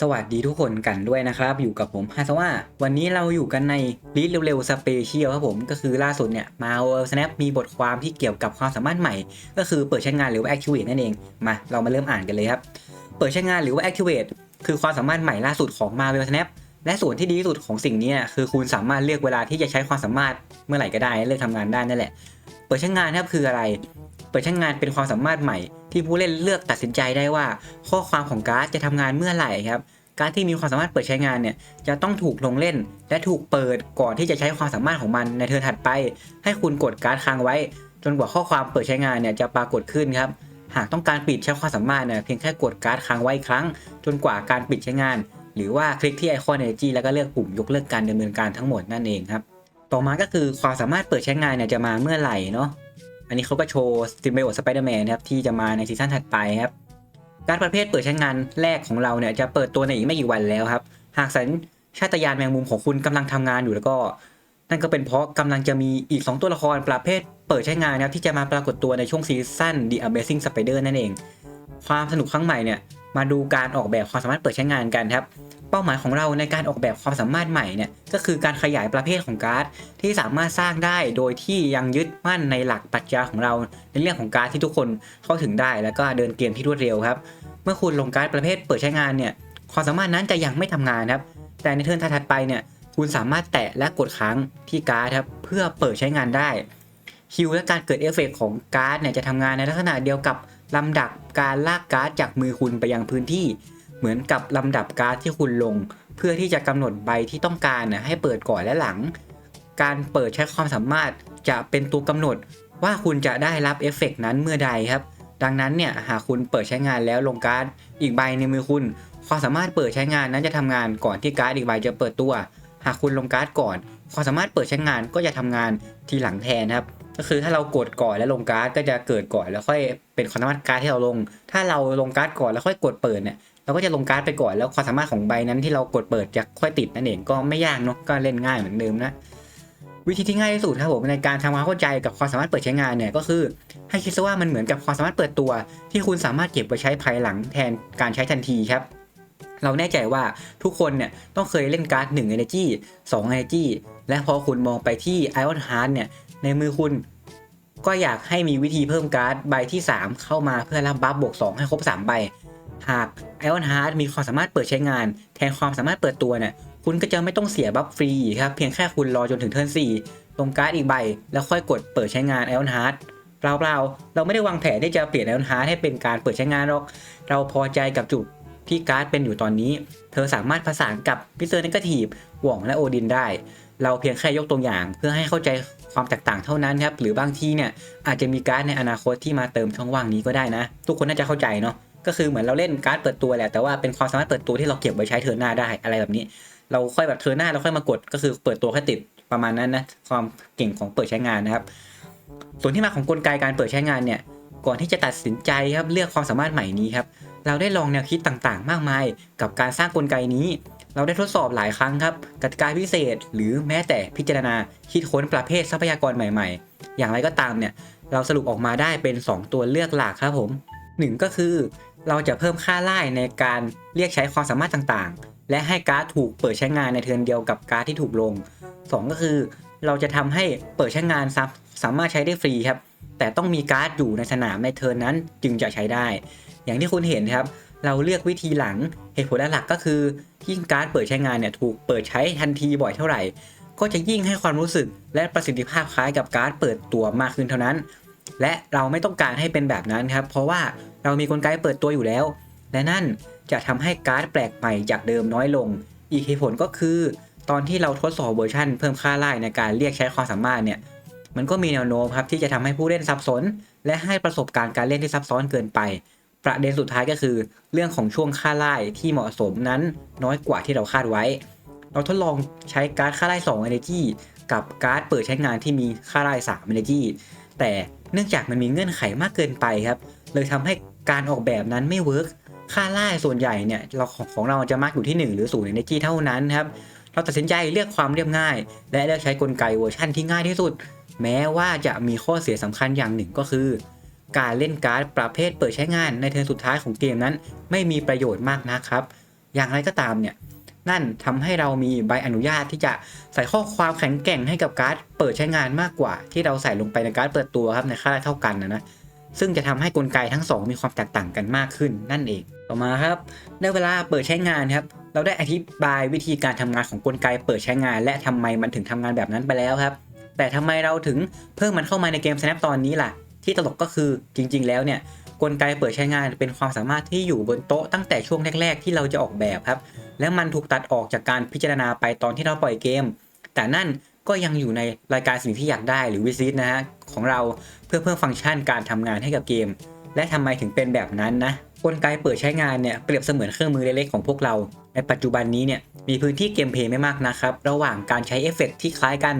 สวัสดีทุกคนกันด้วยนะครับ อยู่กับผมฮาซาว่า วันนี้เราอยู่กันในลีดเร็วๆสเปเชียลครับผมก็คือล่าสุดเนี่ยมา Snap มีบทความที่เกี่ยวกับความสามารถใหม่ ก็คือเปิดใช้งานหรือว่า Activate นั่นเองมาเรามาเริ่มอ่านกันเลยครับ เปิดใช้งานหรือว่า Activate คือความสามารถใหม่ล่าสุดของ Marvel Snap และส่วนที่ดีที่สุดของสิ่งนี้คือคุณสามารถเลือกเวลาที่จะใช้ความสามารถเมื่อไหร่ก็ได้เลือกทำงานได้นั่นแหละ เปิดใช้งานครับคืออะไร เปิดใช้งานเป็นความสามารถใหม่ ที่ผู้เล่นเลือกตัดสินใจได้ว่า ข้อความของการ์ดจะทำงานเมื่อไหร่ครับ การ์ดที่มีความสามารถเปิดใช้งานเนี่ยจะต้องถูกลงเล่น และถูกเปิดก่อนที่จะใช้ความสามารถของมันในเทิร์นถัดไป ให้คุณกดการ์ดค้างไว้ จนกว่าข้อความเปิดใช้งานเนี่ยจะปรากฏขึ้นครับหากต้องการปิดใช้ความสามารถเนี่ยเพียงแค่กดการ์ดค้างไว้ครั้ง จนกว่าการปิดใช้งาน หรือว่าคลิกที่ไอคอน Energy แล้วก็เลือกปุ่มยกเลิกการดำเนินการทั้งหมดนั่นเองครับต่อมาก็คือความสามารถเปิดใช้งานเนี่ยจะมาเมื่อไหร่เนาะ อันนี้เขาก็โชว์สติมเบลสไปเดอร์แมนครับที่จะมาในซีซั่นถัดไปครับการประเภทเปิดใช้งานแรกของเราเนี่ยจะเปิดตัวในอีกไม่กี่วันแล้วครับ หากสัญชาตญาณแมงมุมของคุณกำลังทำงานอยู่แล้วก็ นั่นก็เป็นเพราะกำลังจะมีอีก 2 ตัวละครประเภทเปิดใช้งานนะครับที่จะมาปรากฏตัวในช่วงซีซั่น The Amazing Spider นั่นเอง ความสนุกครั้งใหม่เนี่ยมาดูการออกแบบความสามารถเปิดใช้งานกันครับ เป้าหมายของเราในการออกแบบความสามารถใหม่เนี่ยก็คือการขยายประเภทของการ์ดที่สามารถสร้างได้โดยที่ยังยึดมั่นในหลักปรัชญาของเรา ในเรื่องของการดที่ทุกคนเข้าถึงได้ แล้วก็เดินเกมที่รวดเร็วครับ เมื่อคุณลงการ์ดประเภทเปิดใช้งานเนี่ยความสามารถนั้นจะยังไม่ทำงานครับ แต่ในเทิร์นถัดไปเนี่ยคุณสามารถแตะและกดค้างที่การ์ดครับเพื่อเปิดใช้งานได้คิวและการเกิดเอฟเฟกต์ของการ์ดเนี่ยจะทำงานในลักษณะเดียวกับลำดับการลากการ์ดจากมือคุณไปยังพื้นที่ เหมือนกับลำดับการ์ดที่คุณลง เพื่อที่จะกำหนดใบที่ต้องการนะให้เปิดก่อนและหลัง การเปิดใช้ความสามารถจะเป็นตัวกำหนดว่าคุณจะได้รับเอฟเฟกต์นั้นเมื่อใดครับ ดังนั้นเนี่ยหากคุณเปิดใช้งานแล้วลงการ์ดอีกใบในมือคุณ ความสามารถเปิดใช้งานนั้นจะทำงานก่อนที่การ์ดอีกใบจะเปิดตัว หากคุณลงการ์ดก่อน ความสามารถเปิดใช้งานก็จะทำงานทีหลังแทนครับ ก็คือถ้าเรากดก่อนแล้วลงการ์ดก็จะเกิดก่อนแล้วค่อยเป็นความสามารถการ์ดที่เราลง ถ้าเราลงการ์ดก่อนแล้วค่อยกดเปิดเนี่ย เราก็จะลงการ์ดไปก่อนแล้วความสามารถของใบนั้นที่เรากดเปิดจะค่อยติดนั่นเองก็ไม่ยากเนาะก็เล่นง่ายเหมือนเดิมนะวิธีที่ง่ายที่สุดครับผมในการทำความเข้าใจกับความสามารถเปิดใช้งานเนี่ยก็คือ ให้คิดซะว่ามันเหมือนกับความสามารถเปิดตัว ที่คุณสามารถเก็บไว้ใช้ภายหลังแทนการใช้ทันทีครับ เราแน่ใจว่าทุกคนเนี่ยต้องเคยเล่นการ์ด1 Energy 2 Energy และพอคุณมองไปที่ Iron Heart เนี่ยในมือคุณก็อยากให้มีวิธีเพิ่มการ์ดใบที่ 3 เข้ามาเพื่อรับบัฟบวก2ให้ครบ 3 ใบ หาก Iron Heart มีความสามารถเปิดใช้งาน แทนความสามารถเปิดตัวเนี่ยคุณก็จะไม่ต้องเสียบัฟฟรีอีครับ เพียงแค่คุณรอจนถึงเทิร์น4ลงการ์ดอีกใบ แล้วค่อยกดเปิดใช้งาน Iron Heart เปล่าๆเราไม่ได้วางแผนที่จะเปลี่ยน Iron Heart ให้เป็นการเปิดใช้งานหรอก เราพอใจกับจุดที่การ์ดเป็นอยู่ตอนนี้ เธอสามารถผสานกับพิเซอร์นกาทีฟหว่องและโอดินได้ เราเพียงแค่ยกตัวอย่างเพื่อให้เข้าใจความแตกต่างเท่านั้นครับ หรือบางทีเนี่ยอาจจะมีการ์ดในอนาคตที่มาเติมช่องว่างนี้ก็ได้นะ ทุกคนน่าจะเข้าใจเนาะ ก็คือเหมือนเราเล่นการ์ดเปิดตัวแหละแต่ว่าเป็นความสามารถเปิดตัวที่เราเก็บไว้ใช้เทิร์นหน้าได้อะไรแบบนี้ เราค่อยแบบเทิร์นหน้าเราค่อยมากดก็คือเปิดตัวแค่ติดประมาณนั้นนะความเก่งของเปิดใช้งานนะครับ ส่วนที่มาของกลไกการเปิดใช้งานเนี่ยก่อนที่จะตัดสินใจครับเลือกความสามารถใหม่นี้ครับเราได้ลองแนวคิดต่างๆ มากมาย กับการสร้างกลไกนี้ เราได้ทดสอบหลายครั้งครับกติกาพิเศษ หรือแม้แต่พิจารณาคิดค้นประเภททรัพยากรใหม่ ๆ อย่างไรก็ตามเนี่ยเราสรุปออกมาได้เป็น 2 ตัวเลือกหลักครับผมหนึ่งก็คือ เราจะเพิ่มค่าไล่ในการเรียกใช้ความสามารถต่างๆ และให้การ์ดถูกเปิดใช้งานในเทิร์นเดียวกับการ์ดที่ถูกลง 2 ก็คือ เราจะทำให้เปิดใช้งานสามารถใช้ได้ฟรีครับ แต่ต้องมีการ์ดอยู่ในสนามในเทิร์นนั้นจึงจะใช้ได้ อย่างที่คุณเห็นครับ เราเลือกวิธีหลังเหตุผลหลักก็คือยิ่งการ์ดเปิดใช้งานเนี่ยถูกเปิดใช้ทันทีบ่อยเท่าไหร่ ก็จะยิ่งให้ความรู้สึกและประสิทธิภาพคล้ายกับการ์ดเปิดตัวมากขึ้นเท่านั้น และเราไม่ต้องการให้เป็นแบบนั้นครับ เพราะว่า เรามีกลไกเปิดตัวอยู่แล้ว และนั่นจะทำให้การ์ดแปลกใหม่จากเดิมน้อยลง อีกเหตุผลก็คือ ตอนที่เราทดสอบเวอร์ชันเพิ่มค่าไล่ในการเรียกใช้ความสามารถเนี่ย มันก็มีแนวโน้มครับที่จะทำให้ผู้เล่นสับสนและให้ประสบการณ์การเล่นที่ซับซ้อนเกินไป ประเด็นสุดท้ายก็คือ เรื่องของช่วงค่าไล่ที่เหมาะสมนั้นน้อยกว่าที่เราคาดไว้ เราทดลองใช้การ์ดค่าไล่2 Energy กับการ์ดเปิดใช้งานที่มีค่าไล่3 Energy แต่เนื่องจากมันมีเงื่อนไขมากเกินไปครับ เลยทำให้ การออกแบบนั้นไม่เวิร์กค่าไล่ส่วนใหญ่เนี่ยเราของของเราจะมักอยู่ที่ 1 หรือ0 Energy เท่านั้นครับเราตัดสินใจเลือกความเรียบง่าย และเลือกใช้กลไกเวอร์ชั่นที่ง่ายที่สุด แม้ว่าจะมีข้อเสียสำคัญอย่างหนึ่งก็คือ การเล่นการ์ดประเภทเปิดใช้งานในเทิร์นสุดท้ายของเกมนั้น ไม่มีประโยชน์มากนะครับ อย่างไรก็ตามเนี่ยนั่นทำให้เรามีใบอนุญาตที่จะใส่ข้อความแข็งแกร่งให้กับการ์ดเปิดใช้งานมากกว่า ที่เราใส่ลงไปในการ์ดเปิดตัวครับในค่าเท่ากันนะนะ ซึ่งจะทำให้กลไกทั้งสองมีความแตกต่างกันมากขึ้นนั่นเอง ต่อมาครับในเวลาเปิดใช้งานครับ เราได้อธิบายวิธีการทำงานของกลไกเปิดใช้งาน และทำไมมันถึงทำงานแบบนั้นไปแล้วครับ แต่ทำไมเราถึงเพิ่มมันเข้ามาในเกม Snap ตอนนี้ล่ะ ที่ตลกก็คือจริง ๆ แล้วเนี่ยกลไกเปิดใช้งานเป็นความสามารถที่อยู่บนโต๊ะตั้งแต่ช่วงแรก ๆ ที่เราจะออกแบบครับ และมันถูกตัดออกจากการพิจารณาไปตอนที่เราปล่อยเกม แต่นั่น ก็ยังอยู่ในรายการสิ่งที่อยากได้หรือวิซิตนะฮะของเราเพื่อเพิ่มฟังก์ชันการทำงานให้กับเกม และทำไมถึงเป็นแบบนั้นนะกลไกเปิดใช้งานเนี่ยเปรียบเสมือนเครื่องมือเล็กๆของพวกเรา ในปัจจุบันนี้เนี่ยมีพื้นที่เกมเพลย์ไม่มากนะครับ ระหว่างการใช้เอฟเฟกต์ที่คล้ายกัน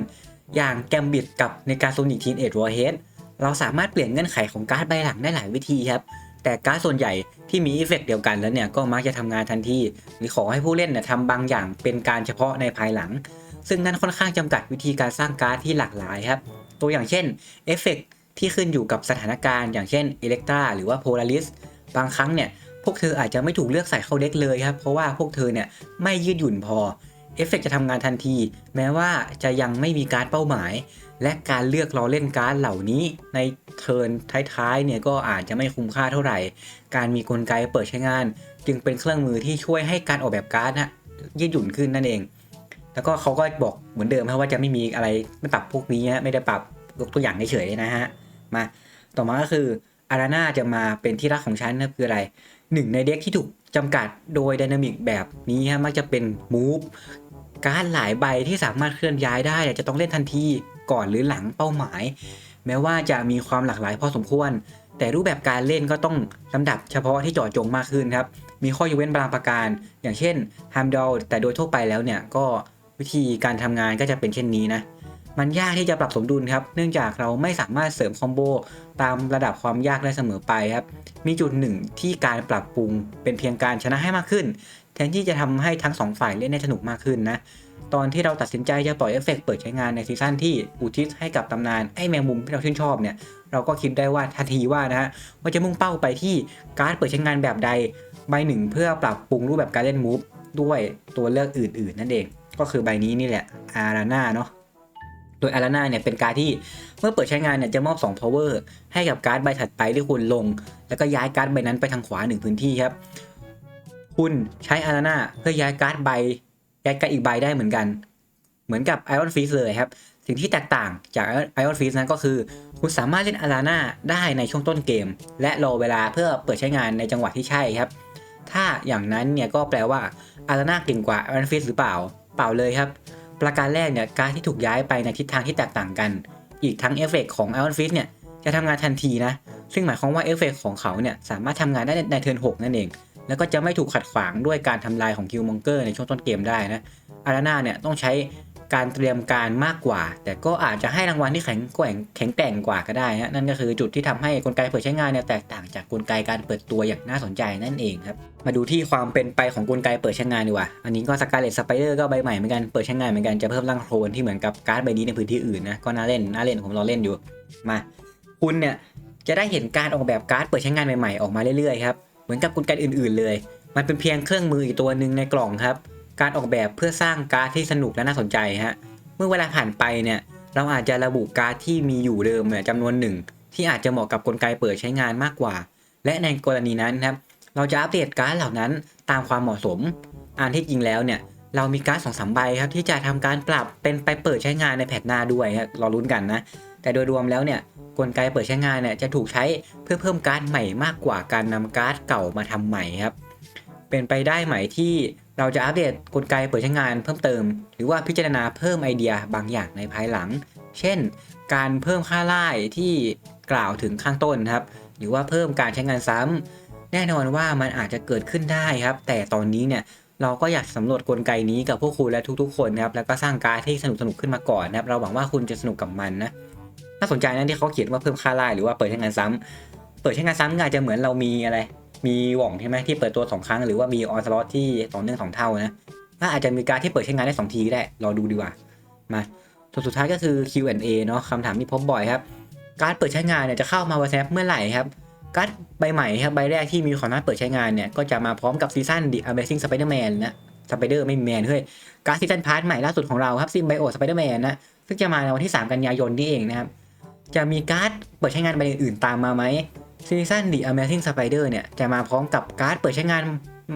อย่างแกมบิดกับในการโซนิกทีนเอ็ดวอร์เฮดเราสามารถเปลี่ยนเงื่อนไขของการ์ดใบหลังได้หลายวิธีครับ แต่การ์ดส่วนใหญ่ที่มีเอฟเฟกต์เดียวกันแล้วเนี่ยก็มักจะทำงานทันทีหรือขอให้ผู้เล่นเนี่ยทำบางอย่างเป็นการเฉพาะในภายหลัง ซึ่งนั่นค่อนข้างจำกัดวิธีการสร้างการ์ดที่หลากหลายครับ ตัวอย่างเช่นเอฟเฟกต์ที่ขึ้นอยู่กับสถานการณ์ อย่างเช่นอิเล็กตราหรือว่าโพลาริสบางครั้งเนี่ยพวกเธออาจจะไม่ถูกเลือกใส่เข้าเด็กเลยครับ เพราะว่าพวกเธอเนี่ยไม่ยืดหยุ่นพอเอฟเฟกจะทำงานทันที แม้ว่าจะยังไม่มีการดเป้าหมาย และการเลือกรอเล่นการ์ดเหล่านี้ ในเทิร์นท้ายๆเนี่ยก็อาจจะไม่คุ้มค่าเท่าไหร่ การมีกลไกเปิดใช้งาน จึงเป็นเครื่องมือที่ช่วยให้การออกแบบการ์ดนะยืดหยุ่นขึ้นนั่นเอง แล้วก็เขาก็บอกเหมือนเดิมครับว่าจะไม่มีอะไรไม่ปรับพวกนี้ไม่ได้ปรับยกตัวอย่างเฉยๆนะฮะมาต่อมาก็คืออาราน่าจะมาเป็นที่รักของฉันนะคืออะไรหนึ่งในเด็กที่ถูกจำกัดโดยดินามิกแบบนี้ฮะมักจะเป็นมูฟการ์ดหลายใบที่สามารถเคลื่อนย้ายได้จะต้องเล่นทันทีก่อนหรือหลังเป้าหมาย แม้ว่าจะมีความหลากหลายพอสมควร แต่รูปแบบการเล่นก็ต้องลำดับเฉพาะที่เจาะจงมากขึ้นครับมีข้อยกเว้นบางประการ อย่างเช่นฮัมดอลแต่โดยทั่วไปแล้วเนี่ยก็ วิธีการทำงานก็จะเป็นเช่นนี้นะ มันยากที่จะปรับสมดุลครับ เนื่องจากเราไม่สามารถเสริมคอมโบตามระดับความยากได้เสมอไปครับ มีจุดหนึ่งที่การปรับปรุงเป็นเพียงการชนะให้มากขึ้น แทนที่จะทำให้ทั้งสองฝ่ายเล่นได้สนุกมากขึ้นนะ ตอนที่เราตัดสินใจจะปล่อยเอฟเฟกต์เปิดใช้งานในซีซั่นที่อุทิศให้กับตำนานไอ้แมงมุมที่เราชื่นชอบเนี่ย เราก็คิดได้ว่าทันทีว่านะฮะว่าจะมุ่งเป้าไปที่การเปิดใช้งานแบบใดใบหนึ่งเพื่อปรับปรุงรูปแบบการเล่นมูฟด้วยตัวเลือกอื่น ๆ นั่นเอง ก็คือใบนี้นี่แหละอาราน่าเนาะโดยอาราน่าเนี่ยเป็นการที่เมื่อเปิดใช้งานเนี่ยจะมอบ 2 power ให้กับการ์ดใบถัดไปที่คุณลง แล้วก็ย้ายการ์ดใบนั้นไปทางขวา 1 พื้นที่ครับ คุณใช้อาราน่าเพื่อย้ายการ์ดใบย้ายการ์ดอีกใบได้เหมือนกัน เหมือนกับ Iron Fist เลยครับ สิ่งที่แตกต่างจาก Iron Fist นั้นก็คือ คุณสามารถเล่นอาราน่าได้ในช่วงต้นเกม และรอเวลาเพื่อเปิดใช้งานในจังหวะที่ใช่ครับ ถ้าอย่างนั้นเนี่ยก็แปลว่าอาราน่าเก่งกว่า Iron Fist หรือเปล่า เปล่าเลยครับ ประการแรกเนี่ยการที่ถูกย้ายไปในทิศทางที่แตกต่างกัน อีกทั้งเอฟเฟกของไอออนฟิสเนี่ยจะทำงานทันทีนะ ซึ่งหมายความว่าเอฟเฟกของเขาเนี่ยสามารถทำงานได้ในเทิร์น6นั่นเอง แล้วก็จะไม่ถูกขัดขวางด้วยการทำลายของคิวมองเกอร์ในช่วงต้นเกมได้นะอาราน่าเนี่ยต้องใช้ การเตรียมการมากกว่า แต่ก็อาจจะให้รางวัลที่แข็งแกร่งแข็งแกร่งกว่าก็ได้ฮะนั่นก็คือจุดที่ทำให้กลไกเปิดใช้งานเนี่ยแตกต่างจากกลไกการเปิดตัวอย่างน่าสนใจนั่นเองครับมาดูที่ความเป็นไปของกลไกเปิดใช้งานดีกว่า อันนี้ก็สกาเลตสไปเดอร์ก็ใบใหม่เหมือนกันเปิดใช้งานเหมือนกันจะเพิ่มร่างโคลนที่เหมือนกับการ์ดใบนี้ในพื้นที่อื่นนะก็น่าเล่นน่าเล่นผมรอเล่นอยู่มาคุณเนี่ยจะได้เห็นการออกแบบการ์ดเปิดใช้งานใหม่ๆออกมาเรื่อยๆครับเหมือนกับกลไกอื่นๆเลย มันเป็นเพียงเครื่องมืออีกตัวหนึ่งในกล่องครับ การออกแบบเพื่อสร้างการ์ดที่สนุกและน่าสนใจฮะ เมื่อเวลาผ่านไปเนี่ย เราอาจจะระบุการ์ดที่มีอยู่เดิมเนี่ยจำนวนหนึ่ง ที่อาจจะเหมาะกับกลไกเปิดใช้งานมากกว่า และในกรณีนั้นครับ เราจะอัปเดตการ์ดเหล่านั้นตามความเหมาะสม อันที่จริงแล้วเนี่ย เรามีการ์ดสองสามใบครับที่จะทำการปรับเป็นไปเปิดใช้งานในแพทหน้าด้วยครับรอลุ้นกันนะ แต่โดยรวมแล้วเนี่ยกลไกเปิดใช้งานเนี่ยจะถูกใช้เพื่อเพิ่มการ์ดใหม่มากกว่าการนำการ์ดเก่ามาทำใหม่ครับ เป็นไปได้ไหมที่ เราจะอัปเดตกลไกเปิดใช้งานเพิ่มเติม หรือว่าพิจารณาเพิ่มไอเดียบางอย่างในภายหลัง เช่น การเพิ่มค่าไล่ที่กล่าวถึงข้างต้นครับ หรือว่าเพิ่มการใช้งานซ้ำแน่นอนว่ามันอาจจะเกิดขึ้นได้ครับ แต่ตอนนี้เนี่ยเราก็อยากสำรวจกลไกนี้กับพวกคุณและทุกๆคนนะครับแล้วก็สร้างการที่สนุกสนุกๆขึ้นมาก่อนนะครับ เราหวังว่าคุณจะสนุกกับมันนะน่าสนใจนะที่เขาเขียนว่าเพิ่มค่าไล่หรือว่าเปิดใช้งานซ้ำเปิดใช้งานซ้ำอาจจะเหมือนเรามีอะไร มีหว่องใช่ไหมที่เปิดตัวสองครั้งหรือว่ามีออสลอตที่ต่อเนื่องสองเท่านะก็อาจจะมีการที่เปิดใช้งานได้สองทีก็ได้รอดูดีกว่ามาส่วนสุดท้ายก็คือ Q&A เนาะคำถามที่พบบ่อยครับ การเปิดใช้งานเนี่ยจะเข้ามาวันแซปเมื่อไหร่ครับการ์ดใบใหม่ครับใบแรกที่มีความสามาเปิดใช้งานเนี่ยก็จะมาพร้อมกับซีซั่น The Amazing Spider-Man นะสไปเดอร์ไม่มีแมนเฮ้ยการซีซั่นพาร์ทใหม่ล่าสุดของเราครับซิมไบโอสไปเดอร์แมนนะซึ่งจะมาในวันที่ 3 กันยายนนี่เองนะครับจะมีการ์ดเปิดใช้งานใบอื่นๆตามมาไหม ซีซั่น The Amazing Spider เนี่ยจะมาพร้อมกับการ์ดเปิดใช้งาน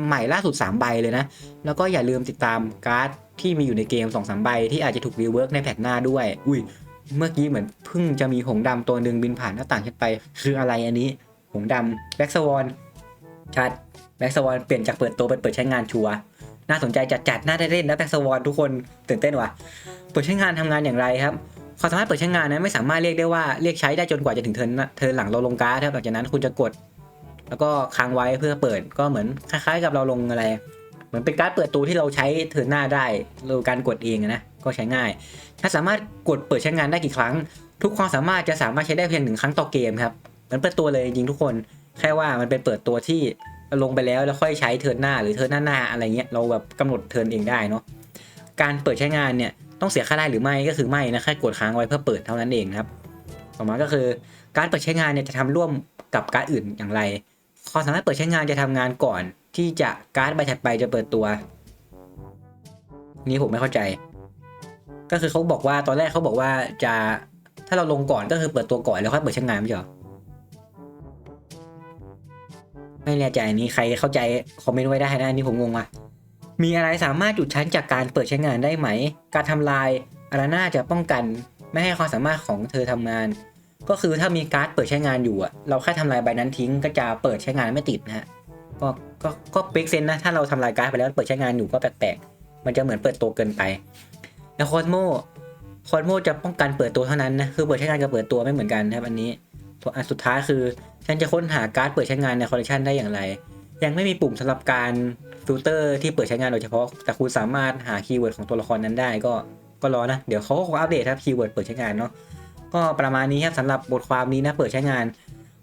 ใหม่ล่าสุด 3 ใบเลยนะ แล้วก็อย่าลืมติดตามการ์ดที่มีอยู่ในเกม 2-3ใบ ที่อาจจะถูกรีเวิร์กในแพทหน้าด้วย อุ้ย เมื่อกี้เหมือนเพิ่งจะมีหงส์ดำตัวหนึ่งบินผ่านหน้าต่างฉันไป คืออะไรอันนี้ หงส์ดำแบ็กสวอนชัดแบ็กสวอนเปลี่ยนจากเปิดตัวเป็นเปิดใช้งานชัวน่าสนใจจัดจัดๆน่าได้เล่นนะแบ็กสวอนทุกคนตื่นเต้นว่ะ เปิดใช้งานทำงานอย่างไรครับ ความสามารถเปิดใช้งานนะไม่สามารถเรียกได้ว่าเรียกใช้ได้จนกว่าจะถึงเทิร์นนะเทิร์นหลังเราลงการ์ดครับหลังจากนั้นคุณจะกด แล้วก็ค้างไว้เพื่อเปิดก็เหมือนคล้ายๆ กับเราลงอะไร เหมือนเป็นการ์ดเปิดตัวที่เราใช้เทิร์นหน้าได้โดยการกดเองนะก็ใช้ง่าย ถ้าสามารถกดเปิดใช้งานได้กี่ครั้ง ทุกความสามารถจะสามารถใช้ได้เพียงหนึ่งครั้งต่อเกมครับมือนเปิดตัวเลยจริงทุกคนแค่ว่ามันเป็นเปิดตัวที่ลงไปแล้วแล้วค่อยใช้เทิร์นหน้าหรือเทิร์นหน้าหน้าอะไรเงี้ยเราแบบกำหนดเทิร์นเองได้เนาะการเปิดใช้งานเนี่ย ต้องเสียค่าได้หรือไม่ก็คือไม่นะแค่กดค้างไว้เพื่อเปิดเท่านั้นเองครับ ต่อมาก็คือการเปิดใช้งานเนี่ยจะทำร่วมกับการ์ดอื่นอย่างไรความสามารถเปิดใช้งานจะทำงานก่อน ที่จะการ์ดใบถัดไปจะเปิดตัว นี่ผมไม่เข้าใจ ก็คือเขาบอกว่าตอนแรกเขาบอกว่าจะถ้าเราลงก่อนก็คือเปิดตัวก่อนแล้วค่อยเปิดใช้งานไม่ใช่เหรอไม่แน่ใจนี้ใครเข้าใจคอมเมนต์ไว้ได้นะนนี้ผมงงว่ะ มีอะไรสามารถหยุดชั้นจากการเปิดใช้งานได้ไหม การทำลายอาราน่าจะป้องกัน ไม่ให้ความสามารถของเธอทำงาน ก็คือถ้ามีการ์ดเปิดใช้งานอยู่อะเราแค่ทำลายใบนั้นทิ้งก็จะเปิดใช้งานไม่ติดนะฮะก็ก็ก็เปกเซนนะถ้าเราทำลายการ์ดไปแล้วเปิดใช้งานอยู่ก็แปลกๆมันจะเหมือนเปิดตัวเกินไป แล้วคอสโมคอสโมจะป้องกันเปิดตัวเท่านั้นนะคือเปิดใช้งานกับเปิดตัวไม่เหมือนกันนะครับอันนี้ตัวอันสุดท้ายคือฉันจะค้นหาการ์ดเปิดใช้งานในคอลเลคชันได้อย่างไร ยังไม่มีปุ่มสำหรับการฟิลเตอร์ที่เปิดใช้งานโดยเฉพาะ แต่คุณสามารถหาคีย์เวิร์ดของตัวละครนั้นได้ก็ก็รอนะ เดี๋ยวเขาก็คงอัปเดตครับคีย์เวิร์ดเปิดใช้งานเนาะก็ประมาณนี้ครับสำหรับบทความนี้นะเปิดใช้งาน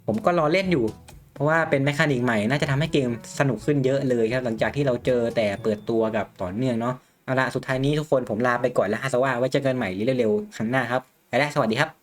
ผมก็รอเล่นอยู่ เพราะว่าเป็นแมคานิกใหม่น่าจะทำให้เกมสนุกขึ้นเยอะเลยครับ หลังจากที่เราเจอแต่เปิดตัวกับต่อเนื่องเนาะเอาละสุดท้ายนี้ทุกคนผมลาไปก่อนแล้วฮะสว่าไว้เจอกันใหม่เร็วๆครั้งหน้าครับไปแล้วสวัสดีครับ